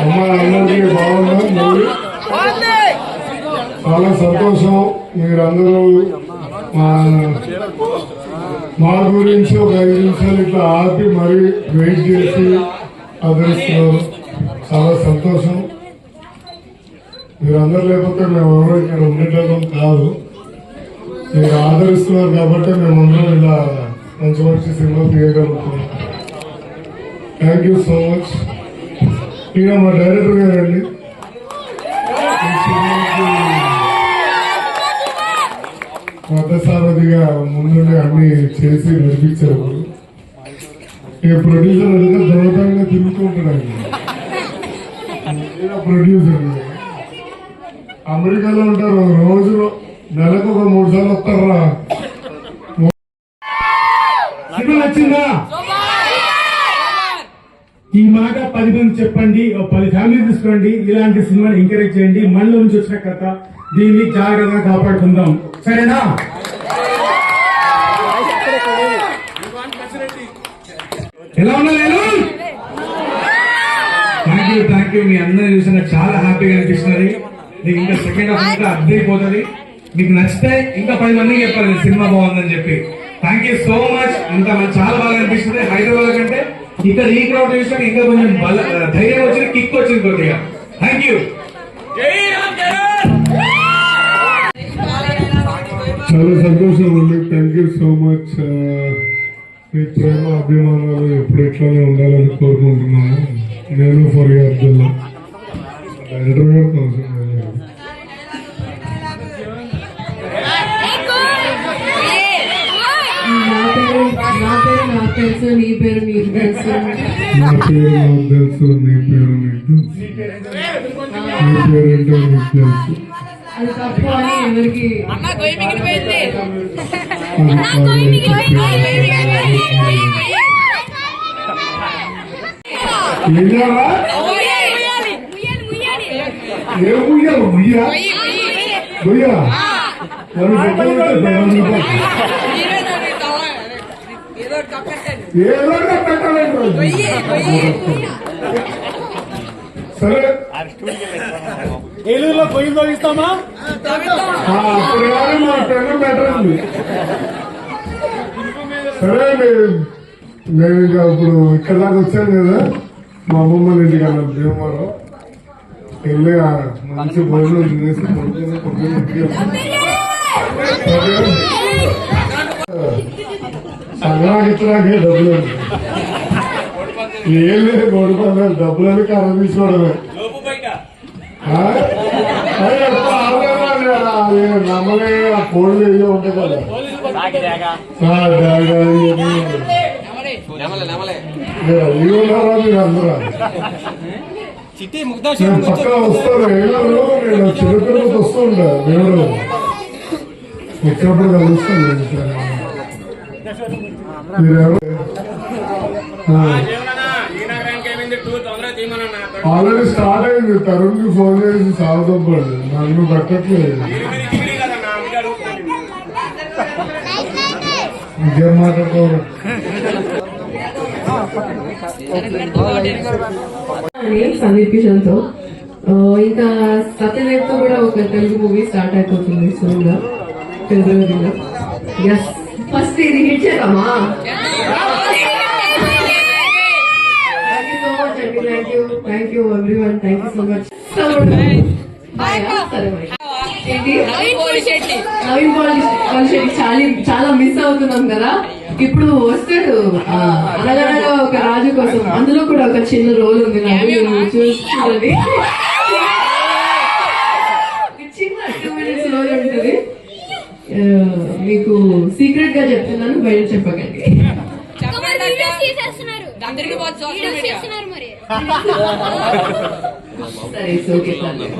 అమ్మ అందరికీ బాగున్నా చాలా సంతోషం. మీరందరూ మా మా గురించి ఒక ఐదు నిమిషాలు ఇట్లా ఆపి మరీ వెయిట్ చేసి ఆదరిస్తున్నారు చాలా సంతోషం. మీరందరూ లేకపోతే మేము ఎవరో ఇక్కడ ఉండేటం కాదు. మీరు ఆదరిస్తున్నారు కాబట్టి మేమందరం ఇలా మంచి మంచి సినిమా తీయగలుగుతున్నాం. థ్యాంక్ యూ సో మచ్ ఈయన మా డైరెక్టర్ గారండి అండి. సినిమాకి కొత్త సారథిగా ముందుండి అన్ని చేసి నడిపించారు. ఈ ప్రొడ్యూసర్ అడిగితే దొరకంగా తిరుగుతుంటాడు ప్రొడ్యూసర్ అమెరికాలో ఉంటారు. రోజు నెలకు ఒక మూడు సార్లు వస్తారా సినిమా నచ్చిందా ఈ మాట పది మంది చెప్పండి పది ఫ్యామిలీ తీసుకోండి ఇలాంటి సినిమాని ఎంకరేజ్ చేయండి మనలో నుంచి వచ్చిన కథ దీన్ని జాగ్రత్తగా కాపాడుకుందాం. సరేనా? ఎలా ఉన్నా నేను? థ్యాంక్ యూ థ్యాంక్ యూ మీ అందరిని చూసిన చాలా హ్యాపీగా అనిపిస్తున్నది మీకు ఇంకా సెకండ్ హాఫ్ ఇంకా అద్దరిపోతుంది మీకు నచ్చితే ఇంకా పది మందికి చెప్పాలి సినిమా బాగుందని చెప్పి. థ్యాంక్ యూ సో మచ్ అంత చాలా బాగా అనిపిస్తుంది. హైదరాబాద్ కంటే ఇక్కడ ఈ క్రౌడ్ చూసిన ఇంకా కొంచెం బల ధైర్యం వచ్చింది కిక్ వచ్చింది కొద్దిగా. థ్యాంక్ యూ చాలా సంతోషం అండి. థ్యాంక్ యూ సో మచ్ మీ ప్రేమ అభిమానాలు ఎప్పుడు ఎట్లానే ఉండాలని కోరుకుంటున్నాను. నేను ఫర్ అబ్దుల్లా. డైరెక్టర్ గారు తెలుసు నీ పేరు నీకు తెలుసు. నా పేరు నాకు తెలుసు నీ పేరు నీకు తెలుసు. నీ పేరు ఏంటో నీకు తెలుసు. అది తప్పు అని ఎవరికి అన్న గొయ్యి మిగిలిపోయింది. అది కాదు ఏంటరా? ఏ ఉయ్యాలి ఉయ్యా? ఉయ్యా? మరి పెట్టాలంటే భయం ఉంటుంది. ఏదో కక్కట్టండి ఏదో ఒకటి పెట్టాలండి రోజు. సరే. ఏలూరులో పొయ్యి తోగిస్తామా ఆ, అప్పుడు కానీ మా ఫ్రెండ్ బెటర్ ఉంది? సరే నేను ఇంకా ఇప్పుడు ఇక్కడ దాకా వచ్చాను కదా. మా అమ్మమ్మ ఇంటికి అన్న భీమవరం. వెళ్ళి మంచి భోజనం తినేసి ఇంటికి ఇచ్చడానికి డబ్బులు. ఏం లేదు గోడు పందాలు డబ్బులని తీసుకోవడమే. అది నమ్మలే ఆ కోళ్ళు ఏదో ఉంటాయి కదా. పక్కన వస్తాను నేను చిన్నపిల్లలతో వస్తూ ఉంటా దేవుడు వచ్చినప్పుడు కలుస్తాను ఆల్రెడీ స్టార్ట్ అయింది తరుణ్కి ఫోన్ చేసి సాగుతప్పండి నన్ను పెట్టట్లేదు ఇంకేం మాట్లాడుకోరు అని సందీప్ కిషన్తో ఇంకా సత్యదేవ్తో కూడా ఒక తెలుగు మూవీ స్టార్ట్ అయిపోతుంది సూన్గా ఫిబ్రవరిలో ఎస్ ఫస్ట్ ఇది హిట్ చేద్దామా? థ్యాంక్ యూ సో మచ్ అండి thank you thank you everyone thank you so much Naveen చాలా చాలా మిస్ అవుతున్నాం కదా? ఇప్పుడు వస్తాడు అనగనగా ఒక రాజు కోసం. అందులో కూడా ఒక చిన్న రోల్ ఉంది చూస్తుంది చిన్న టూ మినిట్స్ రోల్ ఉంటుంది. మీకు సీక్రెట్గా చెప్తున్నాను బయట చెప్పకండి. అందరికి